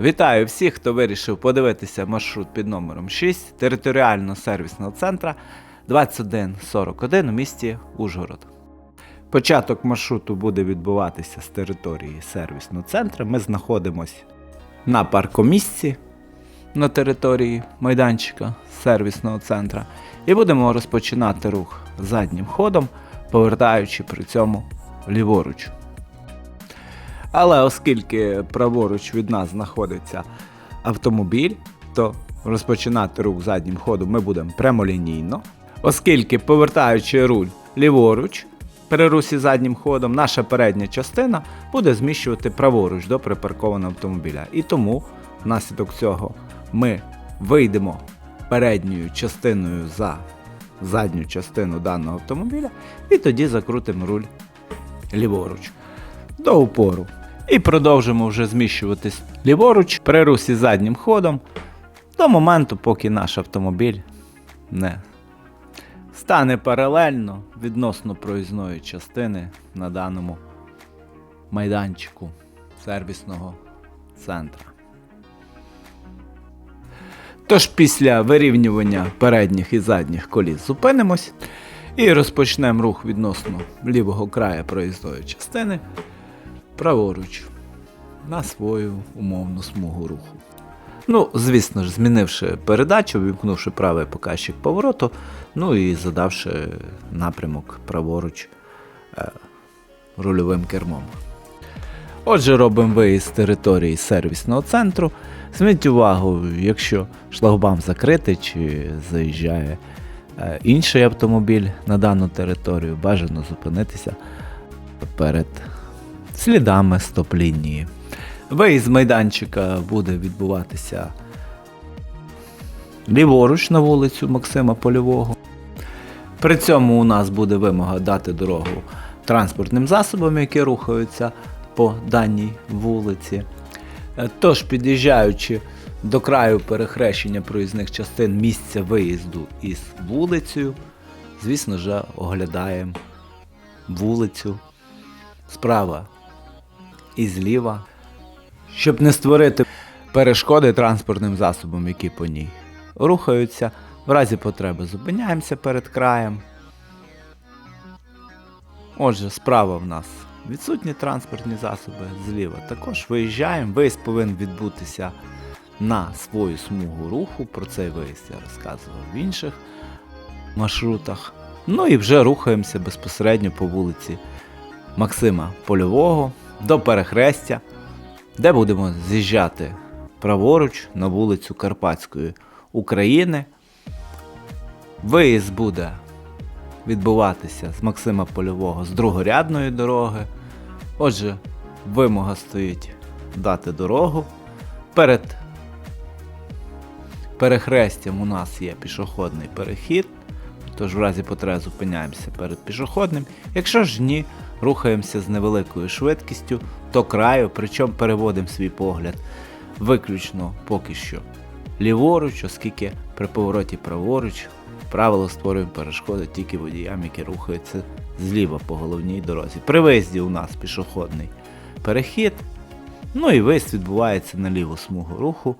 Вітаю всіх, хто вирішив подивитися маршрут під номером 6 територіально-сервісного центра 2141 у місті Ужгород. Початок маршруту буде відбуватися з території сервісного центру. Ми знаходимося на паркомісці на території майданчика сервісного центру і будемо розпочинати рух заднім ходом, повертаючи при цьому ліворуч. Але оскільки праворуч від нас знаходиться автомобіль, то розпочинати рух заднім ходом ми будемо прямолінійно. Оскільки повертаючи руль ліворуч при русі заднім ходом, наша передня частина буде зміщувати праворуч до припаркованого автомобіля. І тому внаслідок цього ми вийдемо передньою частиною за задню частину даного автомобіля і тоді закрутимо руль ліворуч до упору. І продовжимо вже зміщуватись ліворуч при русі заднім ходом до моменту, поки наш автомобіль не стане паралельно відносно проїзної частини на даному майданчику сервісного центра. Тож після вирівнювання передніх і задніх коліс зупинимось і розпочнемо рух відносно лівого краю проїзної частини праворуч на свою умовну смугу руху. Ну, звісно ж, змінивши передачу, вімкнувши правий показчик повороту, ну і задавши напрямок праворуч е, рульовим кермом. Отже, робимо виїзд з території сервісного центру. Зверніть увагу, якщо шлагбаум закритий чи заїжджає е, інший автомобіль на дану територію, бажано зупинитися перед слідами стоп-лінії. Виїзд майданчика буде відбуватися ліворуч на вулицю Максима Польового. При цьому у нас буде вимога дати дорогу транспортним засобам, які рухаються по даній вулиці. Е, Тож, під'їжджаючи до краю перехрещення проїзних частин місця виїзду із вулицею, звісно ж, оглядаємо вулицю справа і зліва, щоб не створити перешкоди транспортним засобам, які по ній рухаються. В разі потреби зупиняємося перед краєм. Отже, справа в нас відсутні транспортні засоби, зліва також виїжджаємо. Виїзд повинен відбутися на свою смугу руху. Про цей виїзд я розказував в інших маршрутах. Ну і вже рухаємося безпосередньо по вулиці Максима Польового до перехрестя, де будемо з'їжджати праворуч на вулицю Карпатської України. Виїзд буде відбуватися з Максима Польового з другорядної дороги. Отже, вимога стоїть дати дорогу. Перед перехрестям у нас є пішохідний перехід. Тож в разі потреби зупиняємося перед пішохідним. Якщо ж ні, рухаємося з невеликою швидкістю до краю, причому переводимо свій погляд виключно поки що ліворуч, оскільки при повороті праворуч правило створюємо перешкоди тільки водіям, які рухаються зліва по головній дорозі. При виїзді у нас пішохідний перехід. Ну і виїзд відбувається на ліву смугу руху,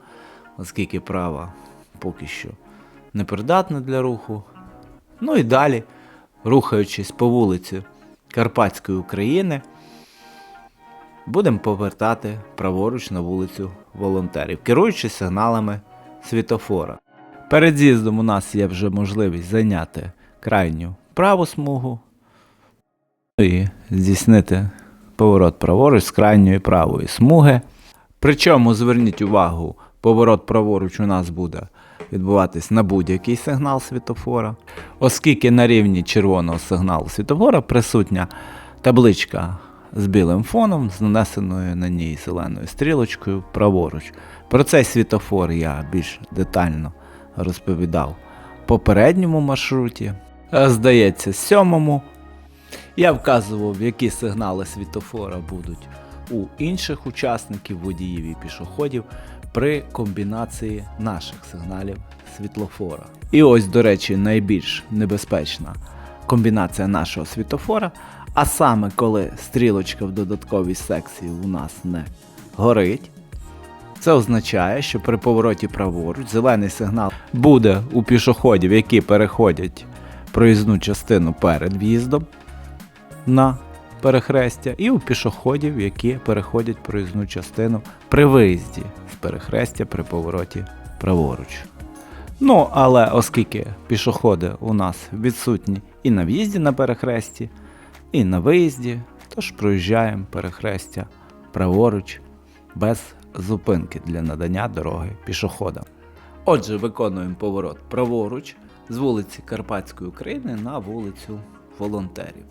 оскільки права поки що непридатна для руху. Ну і далі, рухаючись по вулиці Карпатської України, будемо повертати праворуч на вулицю волонтерів, керуючись сигналами світофора. Перед з'їздом у нас є вже можливість зайняти крайню праву смугу і здійснити поворот праворуч з крайньої правої смуги. Причому зверніть увагу, поворот праворуч у нас буде відбуватись на будь-який сигнал світофора, оскільки на рівні червоного сигналу світофора присутня табличка з білим фоном, з нанесеною на ній зеленою стрілочкою праворуч. Про цей світофор я більш детально розповідав попередньому маршруті. Е, Здається, сьомому. Я вказував, які сигнали світофора будуть у інших учасників, водіїв і пішоходів при комбінації наших сигналів світлофора. І ось, до речі, найбільш небезпечна комбінація нашого світлофора, а саме коли стрілочка в додатковій секції у нас не горить, Це означає, що при повороті праворуч зелений сигнал буде у пішоходів, які переходять проїзну частину перед в'їздом на перехрестя, і у пішоходів, які переходять проїзну частину при виїзді з перехрестя при повороті праворуч. Ну, але оскільки пішоходи у нас відсутні і на в'їзді на перехресті, і на виїзді, тож проїжджаємо перехрестя праворуч без зупинки для надання дороги пішоходам. Отже, виконуємо поворот праворуч з вулиці Карпатської України на вулицю Волонтерів.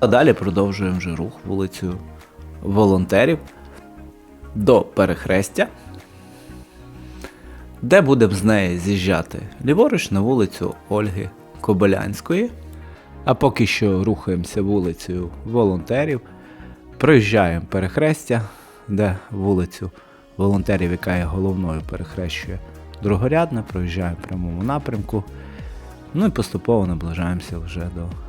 А далі продовжуємо вже рух вулицею Волонтерів до перехрестя, де будемо з неї з'їжджати ліворуч на вулицю Ольги Кобилянської. А поки що рухаємося вулицею Волонтерів, проїжджаємо перехрестя, де вулицю волонтерів, яка є головною, перехрещує другорядна, проїжджаємо в прямому напрямку. Ну і поступово наближаємося вже до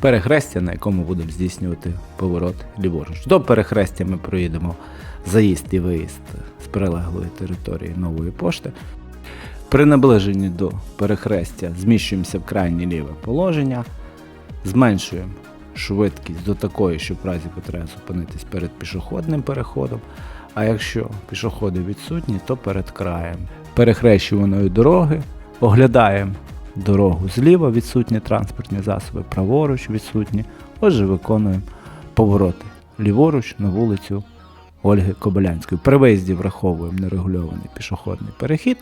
перехрестя, на якому будемо здійснювати поворот ліворуч. До перехрестя ми проїдемо заїзд і виїзд з прилеглої території нової пошти. При наближенні до перехрестя зміщуємося в крайнє ліве положення, зменшуємо швидкість до такої, щоб в разі потреби зупинитись перед пішохідним переходом. А якщо пішоходи відсутні, то перед краєм перехрещуваної дороги оглядаємо дорогу зліва, відсутні транспортні засоби, праворуч відсутні. Отже, виконуємо повороти ліворуч на вулицю Ольги Кобилянської. При виїзді враховуємо нерегульований пішохідний перехід.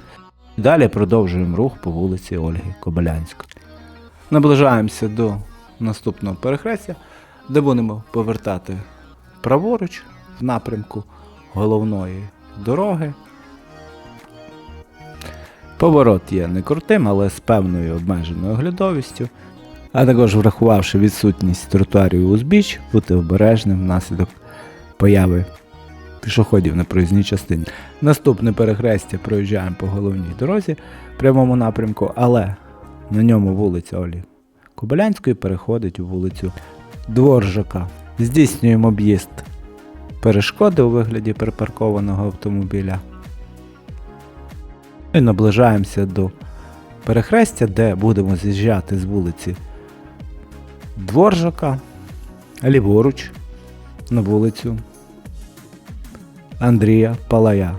Далі продовжуємо рух по вулиці Ольги Кобилянської. Наближаємося до наступного перехрестя, де будемо повертати праворуч в напрямку головної дороги. Поворот є не крутим, але з певною обмеженою оглядовістю, а також врахувавши відсутність тротуарів узбіч, бути обережним внаслідок появи пішоходів на проїзній частині. Наступне перехрестя проїжджаємо по головній дорозі в прямому напрямку, але на ньому вулиця Олі Кобилянської переходить у вулицю Дворжака. Здійснюємо об'їзд перешкоди у вигляді припаркованого автомобіля. І наближаємося до перехрестя, де будемо з'їжджати з вулиці Дворжака, ліворуч на вулицю Андрія Палая.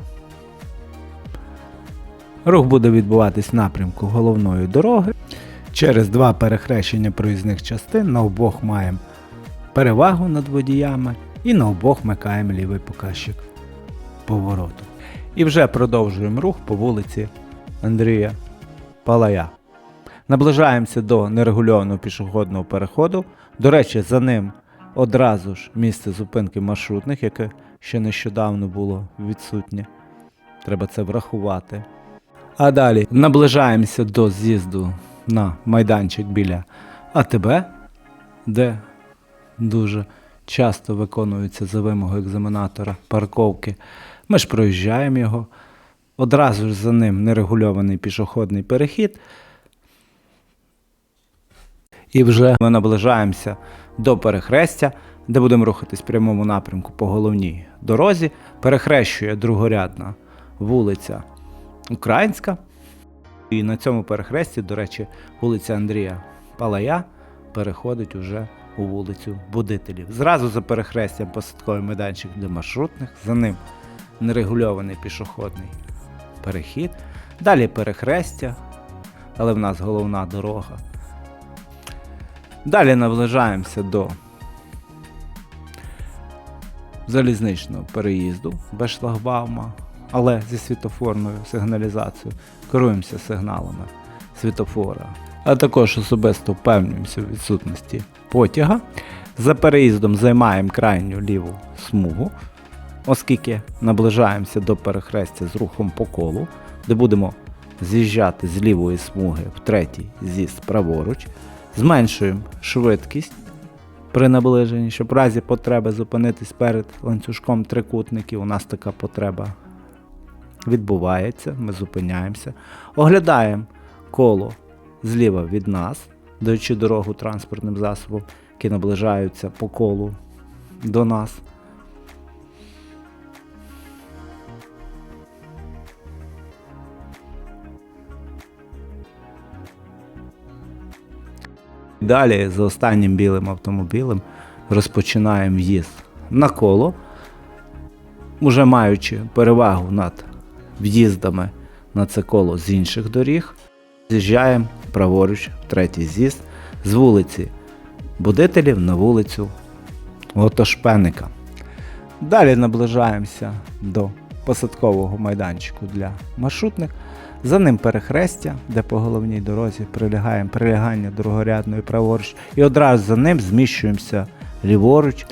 Рух буде відбуватись в напрямку головної дороги. Через два перехрещення проїзних частин на обох маємо перевагу над водіями і на обох вмикаємо лівий показчик повороту. І вже продовжуємо рух по вулиці Андрія Палая. Наближаємося до нерегульованого пішохідного переходу. До речі, за ним одразу ж місце зупинки маршрутних, яке ще нещодавно було відсутнє. Треба це врахувати. А далі наближаємося до з'їзду на майданчик біля АТБ, де дуже часто виконуються за вимогою екзаменатора парковки. Ми ж проїжджаємо його. Одразу ж за ним нерегульований пішохідний перехід. І вже ми наближаємося до перехрестя, де будемо рухатись в прямому напрямку по головній дорозі. Перехрещує другорядна вулиця Українська. І на цьому перехресті, до речі, вулиця Андрія Палая переходить уже у вулицю Будителів. Зразу за перехрестям посадковий майданчик для маршрутних, за ним нерегульований пішохідний перехід. Далі перехрестя, але в нас головна дорога. Далі наближаємося до залізничного переїзду без шлагбаума, але зі світофорною сигналізацією керуємося сигналами світофора, а також особисто впевнюємося в відсутності потяга. За переїздом займаємо крайню ліву смугу, оскільки наближаємося до перехрестя з рухом по колу, де будемо з'їжджати з лівої смуги в третій з'їзд праворуч, зменшуємо швидкість при наближенні, щоб в разі потреби зупинитись перед ланцюжком трикутників. У нас така потреба відбувається, ми зупиняємося, оглядаємо коло зліва від нас, даючи дорогу транспортним засобам, які наближаються по колу до нас. Далі за останнім білим автомобілем розпочинаємо в'їзд на коло, уже маючи перевагу над в'їздами на це коло з інших доріг. З'їжджаємо праворуч, в третій з'їзд з вулиці Будителів на вулицю Лотошпеника. Далі наближаємося до посадкового майданчику для маршрутних. За ним перехрестя, де по головній дорозі прилягаємо прилягання другорядної праворуч, і одразу за ним зміщуємося ліворуч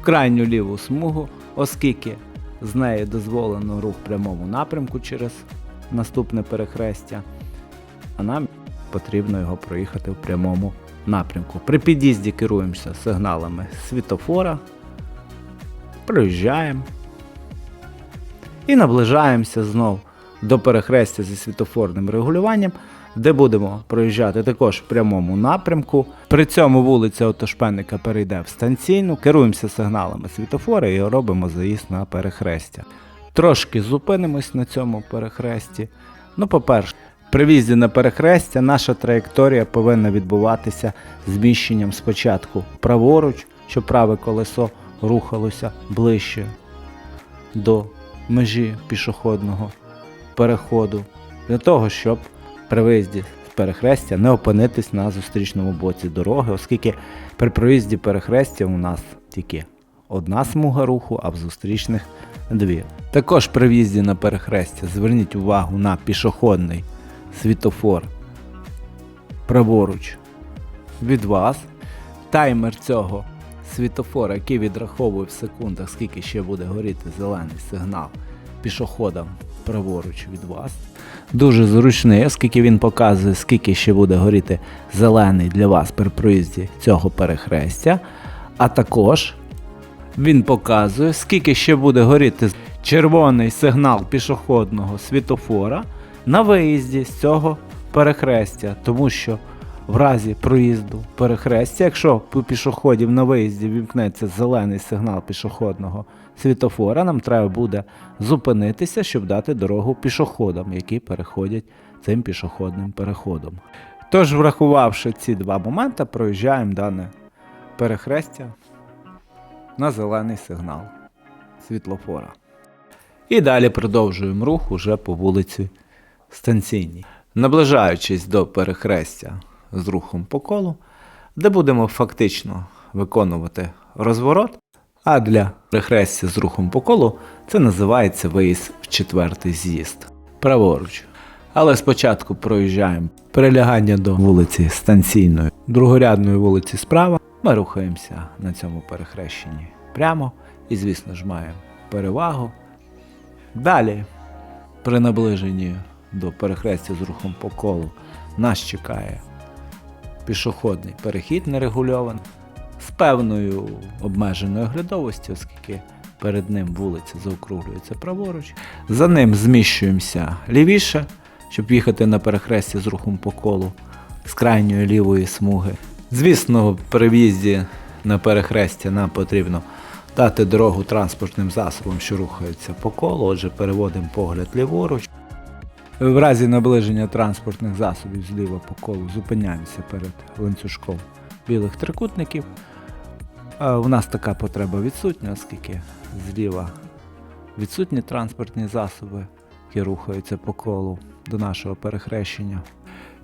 в крайню ліву смугу, оскільки з неї дозволено рух в прямому напрямку через наступне перехрестя, а нам потрібно його проїхати в прямому напрямку. При під'їзді керуємося сигналами світофора, проїжджаємо і наближаємося знов до перехрестя зі світофорним регулюванням, де будемо проїжджати також в прямому напрямку. При цьому вулиця Отошпенника перейде в станційну, керуємося сигналами світофора і робимо заїзд на перехрестя. Трошки зупинимось на цьому перехресті. Ну, по-перше, при в'їзді на перехрестя наша траєкторія повинна відбуватися зміщенням спочатку праворуч, щоб праве колесо рухалося ближче до межі пішохідного переходу, для того, щоб при виїзді з перехрестя не опинитись на зустрічному боці дороги, оскільки при проїзді перехрестя у нас тільки одна смуга руху, а в зустрічних дві. Також при в'їзді на перехрестя зверніть увагу на пішохідний світофор праворуч від вас. Таймер цього світофора, який відраховує в секундах, скільки ще буде горіти зелений сигнал пішоходам праворуч від вас. Дуже зручний, оскільки він показує, скільки ще буде горіти зелений для вас при проїзді цього перехрестя. А також він показує, скільки ще буде горіти червоний сигнал пішохідного світофора на виїзді з цього перехрестя, тому що в разі проїзду перехрестя, якщо у пішоходів на виїзді вімкнеться зелений сигнал пішохідного світофора, нам треба буде зупинитися, щоб дати дорогу пішоходам, які переходять цим пішохідним переходом. Тож, врахувавши ці два моменти, проїжджаємо дане перехрестя на зелений сигнал світлофора. І далі продовжуємо рух уже по вулиці Станційній. Наближаючись до перехрестя з рухом по колу, де будемо фактично виконувати розворот. А для перехрестя з рухом по колу це називається виїзд в четвертий з'їзд. Праворуч. Але спочатку проїжджаємо прилягання до вулиці Станційної, другорядної вулиці справа. Ми рухаємося на цьому перехрещенні прямо і, звісно ж, маємо перевагу. Далі, при наближенні до перехрестя з рухом по колу, нас чекає пішохідний перехід нерегульований з певною обмеженою оглядовістю, оскільки перед ним вулиця заокруглюється праворуч. За ним зміщуємося лівіше, щоб їхати на перехрестя з рухом по колу з крайньої лівої смуги. Звісно, при в'їзді на перехрестя нам потрібно дати дорогу транспортним засобам, що рухаються по колу, отже, переводимо погляд ліворуч. В разі наближення транспортних засобів зліва по колу зупиняємося перед ланцюжком білих трикутників. У нас така потреба відсутня, оскільки зліва відсутні транспортні засоби, які рухаються по колу до нашого перехрещення.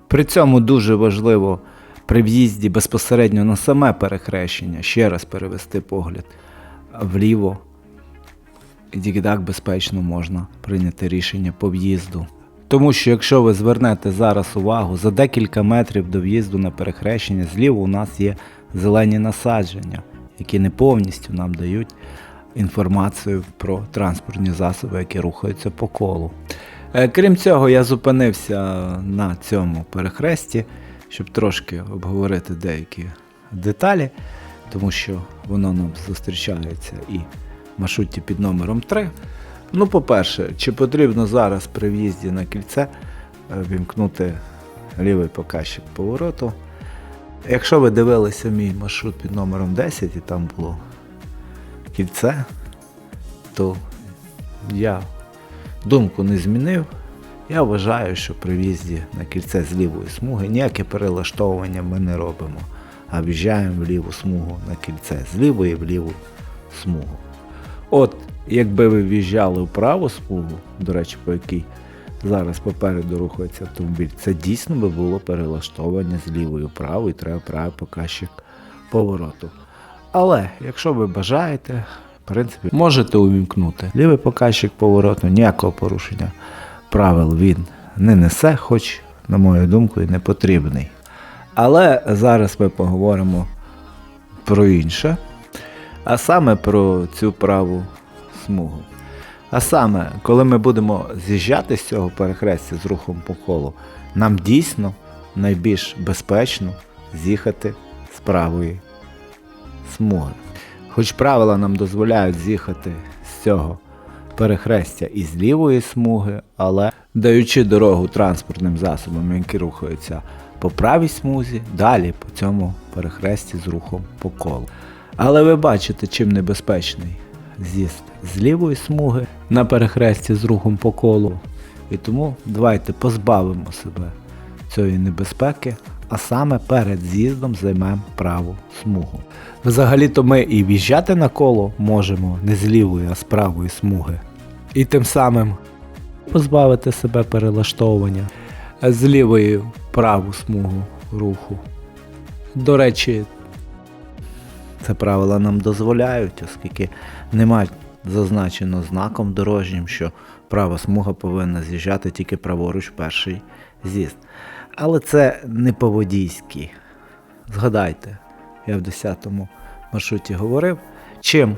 При цьому дуже важливо при в'їзді безпосередньо на саме перехрещення ще раз перевести погляд вліво. І тільки так безпечно можна прийняти рішення по в'їзду. Тому що якщо ви звернете зараз увагу, за декілька метрів до в'їзду на перехрещення зліва у нас є зелені насадження, які не повністю нам дають інформацію про транспортні засоби, які рухаються по колу. Е, Крім цього, я зупинився на цьому перехресті, щоб трошки обговорити деякі деталі, тому що воно нам зустрічається і в маршруті під номером 3. Ну, по-перше, чи потрібно зараз при в'їзді на кільце е, вімкнути лівий показчик повороту? Якщо ви дивилися мій маршрут під номером 10 і там було кільце, то я думку не змінив. Я вважаю, що при в'їзді на кільце з лівої смуги ніяке перелаштовування ми не робимо. а в'їжджаємо в ліву смугу на кільце, з лівої в ліву смугу. От, якби ви в'їжджали в праву смугу, до речі, по якій зараз попереду рухається автомобіль, це дійсно би було перелаштовання з лівої вправо і треба правий показчик повороту. Але якщо ви бажаєте, в принципі, можете увімкнути лівий показчик повороту, ніякого порушення правил він не несе, хоч, на мою думку, і не потрібний. Але зараз ми поговоримо про інше, а саме про цю праву смугу. А саме, коли ми будемо з'їжджати з цього перехрестя з рухом по колу, нам дійсно найбільш безпечно з'їхати з правої смуги. Хоч правила нам дозволяють з'їхати з цього перехрестя із лівої смуги, але даючи дорогу транспортним засобам, які рухаються по правій смузі, далі по цьому перехресті з рухом по колу. Але ви бачите, чим небезпечний з'їзд з лівої смуги на перехресті з рухом по колу. І тому давайте позбавимо себе цієї небезпеки, а саме перед з'їздом займемо праву смугу. Взагалі-то ми і в'їжджати на коло можемо не з лівої, а з правої смуги. І тим самим позбавити себе перелаштовування з лівої праву смугу руху. До речі, це правила нам дозволяють, оскільки немає зазначено знаком дорожнім, що права смуга повинна з'їжджати тільки праворуч перший з'їзд. Але це не по-водійськи. Згадайте, я в 10-му маршруті говорив, чим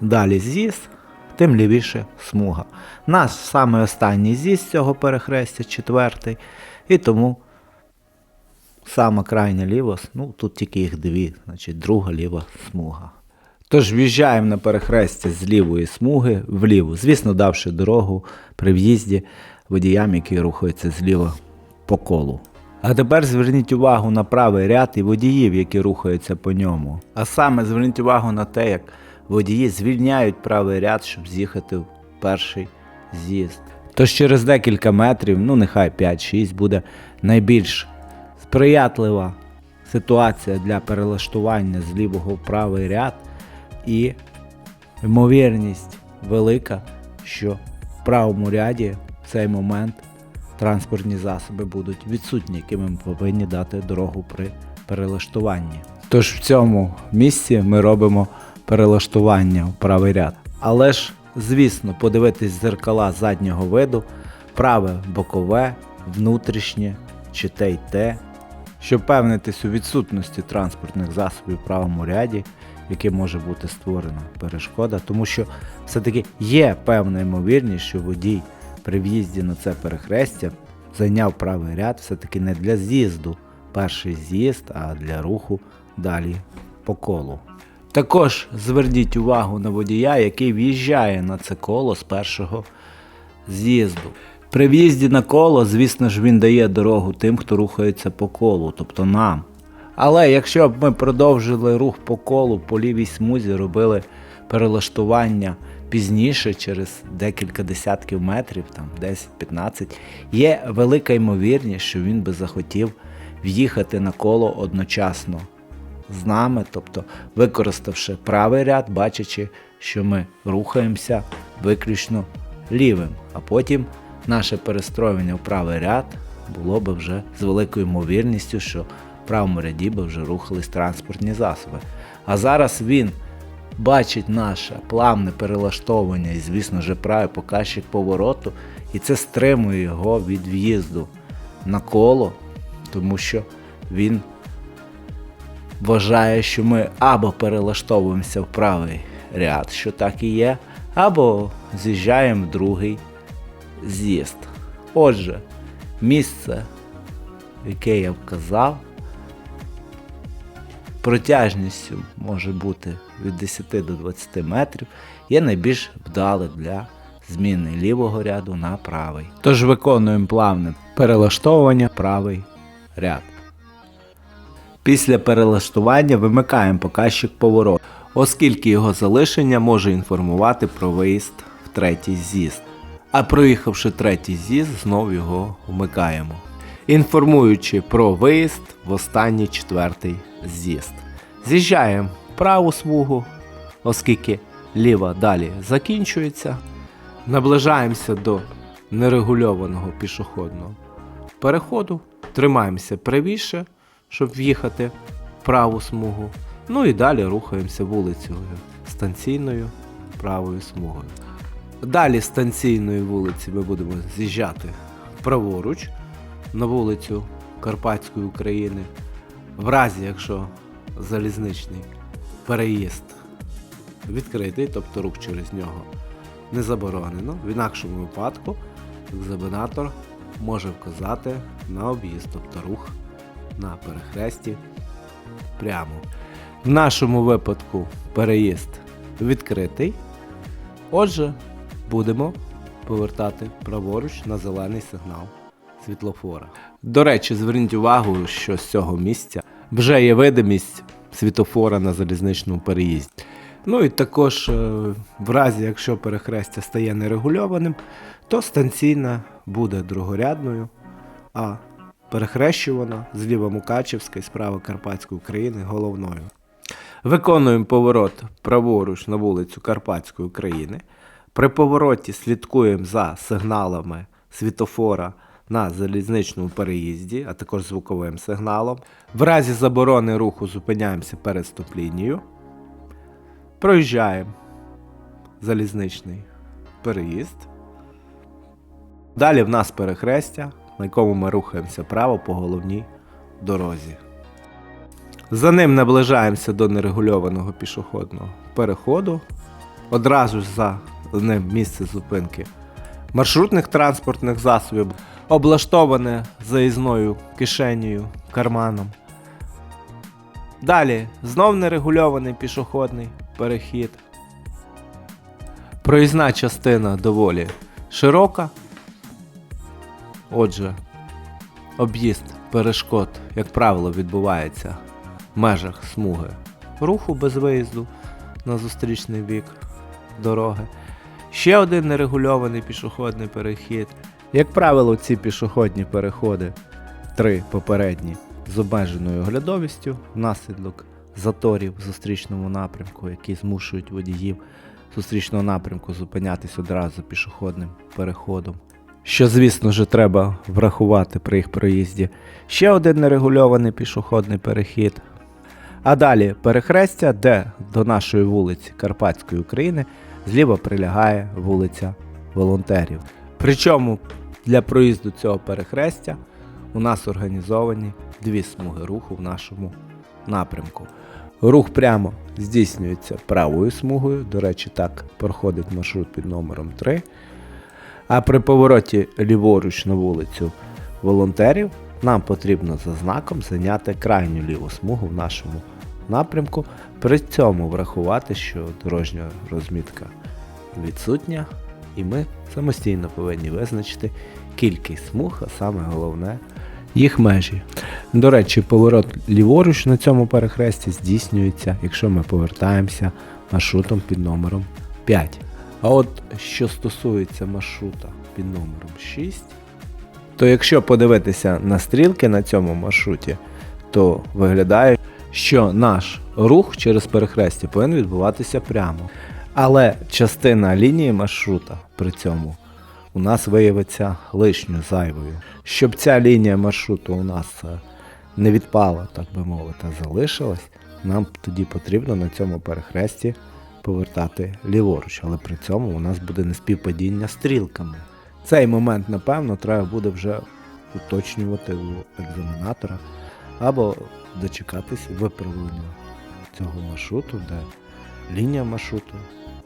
далі з'їзд, тим лівіше смуга. Наш саме останній з'їзд цього перехрестя, четвертий, і тому сама крайня ліва, ну тут тільки їх дві, значить друга ліва смуга. Тож в'їжджаємо на перехрестя з лівої смуги вліву, звісно, давши дорогу при в'їзді водіям, які рухаються зліва по колу. А тепер зверніть увагу на правий ряд і водіїв, які рухаються по ньому. А саме зверніть увагу на те, як водії звільняють правий ряд, щоб з'їхати в перший з'їзд. Тож через декілька метрів, ну нехай 5-6, буде найбільш сприятлива ситуація для перелаштування з лівого в правий ряд, і ймовірність велика, що в правому ряді в цей момент транспортні засоби будуть відсутні, яким ми повинні дати дорогу при перелаштуванні. Тож в цьому місці ми робимо перелаштування в правий ряд. Але ж, звісно, подивитись зеркала заднього виду, праве бокове, внутрішнє чи те й те, щоб впевнитись у відсутності транспортних засобів правому ряді, яке може бути створена перешкода, тому що все-таки є певна ймовірність, що водій при в'їзді на це перехрестя зайняв правий ряд все-таки не для з'їзду, перший з'їзд, а для руху далі по колу. Також зверніть увагу на водія, який в'їжджає на це коло з першого з'їзду. При в'їзді на коло, звісно ж, він дає дорогу тим, хто рухається по колу, тобто нам. Але якщо б ми продовжили рух по колу по лівій смузі, робили перелаштування пізніше, через декілька десятків метрів, там 10-15, є велика ймовірність, що він би захотів в'їхати на коло одночасно з нами, тобто використавши правий ряд, бачачи, що ми рухаємося виключно лівим, а потім наше перестроювання в правий ряд було би вже з великою ймовірністю, що в правому ряді би вже рухались транспортні засоби. А зараз він бачить наше плавне перелаштовування і, звісно ж, правий показчик повороту, і це стримує його від в'їзду на коло, тому що він вважає, що ми або перелаштовуємося в правий ряд, що так і є, або з'їжджаємо в другий з'їзд. Отже, місце, яке я вказав, протяжністю може бути від 10 до 20 метрів, є найбільш вдале для зміни лівого ряду на правий. Тож виконуємо плавне перелаштовування правий ряд. Після перелаштування вимикаємо показчик повороту, оскільки його залишення може інформувати про виїзд в третій з'їзд. А проїхавши третій з'їзд, знов його вмикаємо, інформуючи про виїзд в останній четвертий з'їзд. З'їжджаємо в праву смугу, оскільки ліва далі закінчується. Наближаємося до нерегульованого пішохідного переходу, тримаємося правіше, щоб в'їхати в праву смугу. Ну і далі рухаємося вулицею станційною правою смугою. Далі станційної вулиці ми будемо з'їжджати праворуч на вулицю Карпатської України. В разі, якщо залізничний переїзд відкритий, тобто рух через нього не заборонено. В інакшому випадку екзаменатор може вказати на об'їзд, тобто рух на перехресті прямо. В нашому випадку переїзд відкритий. Отже, будемо повертати праворуч на зелений сигнал світлофора. До речі, зверніть увагу, що з цього місця вже є видимість світлофора на залізничному переїзді. Ну і також, е, в разі, якщо перехрестя стає нерегульованим, то станційна буде другорядною, а перехрещувана зліва Мукачівська і справа Карпатської України головною. Виконуємо поворот праворуч на вулицю Карпатської України. При повороті слідкуємо за сигналами світофора на залізничному переїзді, а також звуковим сигналом. В разі заборони руху зупиняємося перед стоп-лінією. Проїжджаємо залізничний переїзд. Далі в нас перехрестя, на якому ми рухаємося право по головній дорозі. За ним наближаємося до нерегульованого пішохідного переходу. Одразу за ним місце зупинки маршрутних транспортних засобів, облаштоване заїзною кишенею, карманом. Далі знов нерегульований пішохідний перехід. Проїзна частина доволі широка. Отже, об'їзд перешкод, як правило, відбувається в межах смуги руху без виїзду на зустрічний бік дороги. Ще один нерегульований пішохідний перехід. Як правило, ці пішохідні переходи, три попередні, з обмеженою оглядовістю внаслідок заторів в зустрічному напрямку, які змушують водіїв зустрічного напрямку зупинятись одразу пішохідним переходом. Що, звісно ж, треба врахувати при їх проїзді. Ще один нерегульований пішохідний перехід. А далі перехрестя, де до нашої вулиці Карпатської України зліва прилягає вулиця волонтерів. Причому для проїзду цього перехрестя у нас організовані дві смуги руху в нашому напрямку. Рух прямо здійснюється правою смугою, до речі, так проходить маршрут під номером 3. А при повороті ліворуч на вулицю волонтерів нам потрібно за знаком зайняти крайню ліву смугу в нашому напрямку. При цьому врахувати, що дорожня розмітка відсутня, і ми самостійно повинні визначити кількість смуг, а саме головне їх межі. До речі, поворот ліворуч на цьому перехресті здійснюється, якщо ми повертаємося маршрутом під номером 5. А от що стосується маршрута під номером 6, то якщо подивитися на стрілки на цьому маршруті, то виглядає, що наш рух через перехрестя повинен відбуватися прямо. Але частина лінії маршрута при цьому у нас виявиться лишньою зайвою. Щоб ця лінія маршруту у нас е, не відпала, так би мовити, а залишилась, нам тоді потрібно на цьому перехресті повертати ліворуч, але при цьому у нас буде неспівпадіння стрілками. Цей момент, напевно, треба буде вже уточнювати у екзаменатора або дочекатись виправлення цього маршруту, де лінія маршруту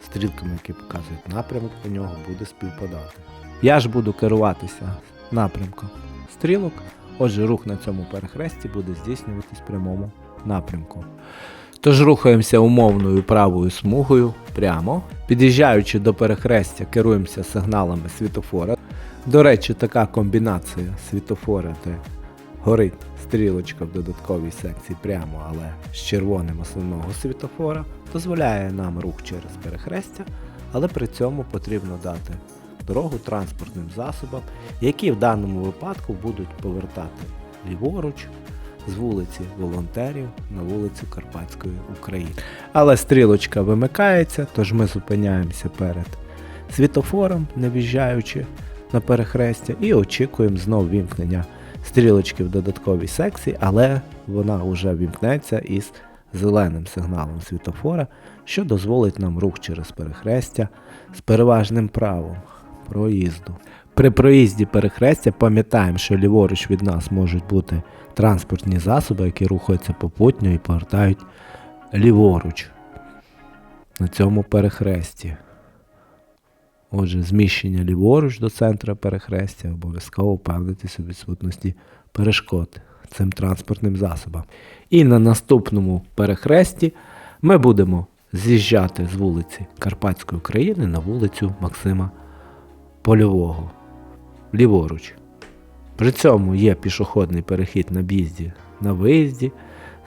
стрілками, які показують напрямок до нього, буде співпадати. Я ж буду керуватися напрямком стрілок, отже, рух на цьому перехресті буде здійснюватись в прямому напрямку. Тож рухаємося умовною правою смугою прямо. Під'їжджаючи до перехрестя, керуємося сигналами світофора. До речі, така комбінація світофора, де горить стрілочка в додатковій секції прямо, але з червоним основного світофора, дозволяє нам рух через перехрестя, але при цьому потрібно дати дорогу транспортним засобам, які в даному випадку будуть повертати ліворуч з вулиці волонтерів на вулицю Карпатської України. Але стрілочка вимикається, тож ми зупиняємося перед світофором, не в'їжджаючи на перехрестя, і очікуємо знов вімкнення стрілочки в додатковій секції, але вона вже вімкнеться із зеленим сигналом світофора, що дозволить нам рух через перехрестя з переважним правом проїзду. При проїзді перехрестя пам'ятаємо, що ліворуч від нас можуть бути транспортні засоби, які рухаються попутньо і повертають ліворуч на цьому перехресті. Отже, зміщення ліворуч до центра перехрестя обов'язково впевнитися у відсутності перешкод цим транспортним засобам. І на наступному перехресті ми будемо з'їжджати з вулиці Карпатської України на вулицю Максима Польового. Ліворуч. При цьому є пішохідний перехід на в'їзді на виїзді,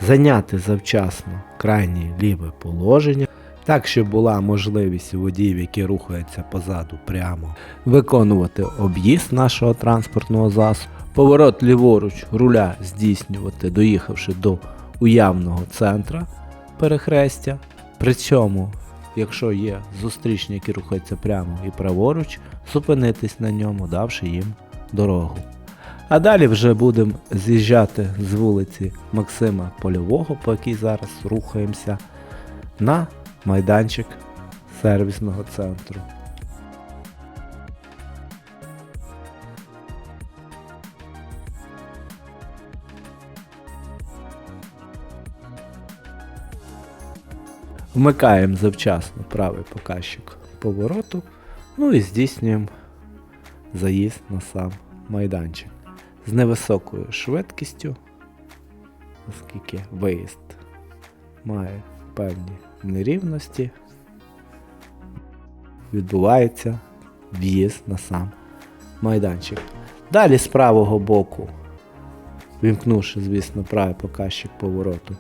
зайняти завчасно крайнє ліве положення, так, щоб була можливість водіїв, які рухаються позаду прямо, виконувати об'їзд нашого транспортного засобу, поворот ліворуч руля здійснювати, доїхавши до уявного центра перехрестя. При цьому, якщо є зустрічні, які рухаються прямо і праворуч, зупинитись на ньому, давши їм дорогу. А далі вже будемо з'їжджати з вулиці Максима Польового, по якій зараз рухаємося, на майданчик сервісного центру. Вмикаємо завчасно правий показчик повороту, ну і здійснюємо заїзд на сам майданчик з невисокою швидкістю, оскільки виїзд має певні нерівності, відбувається в'їзд на сам майданчик. Далі з правого боку, вімкнувши, звісно, правий показчик повороту,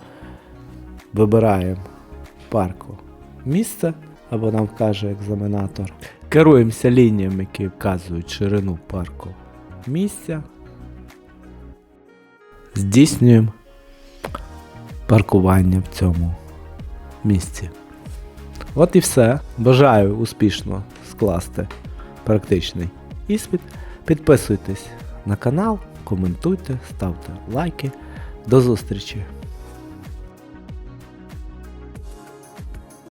вибираємо парку місце, або нам вкаже екзаменатор. Керуємося лініями, які вказують ширину парку місця. Здійснюємо паркування в цьому місці. От і все. Бажаю успішно скласти практичний іспит. Підписуйтесь на канал, коментуйте, ставте лайки. До зустрічі!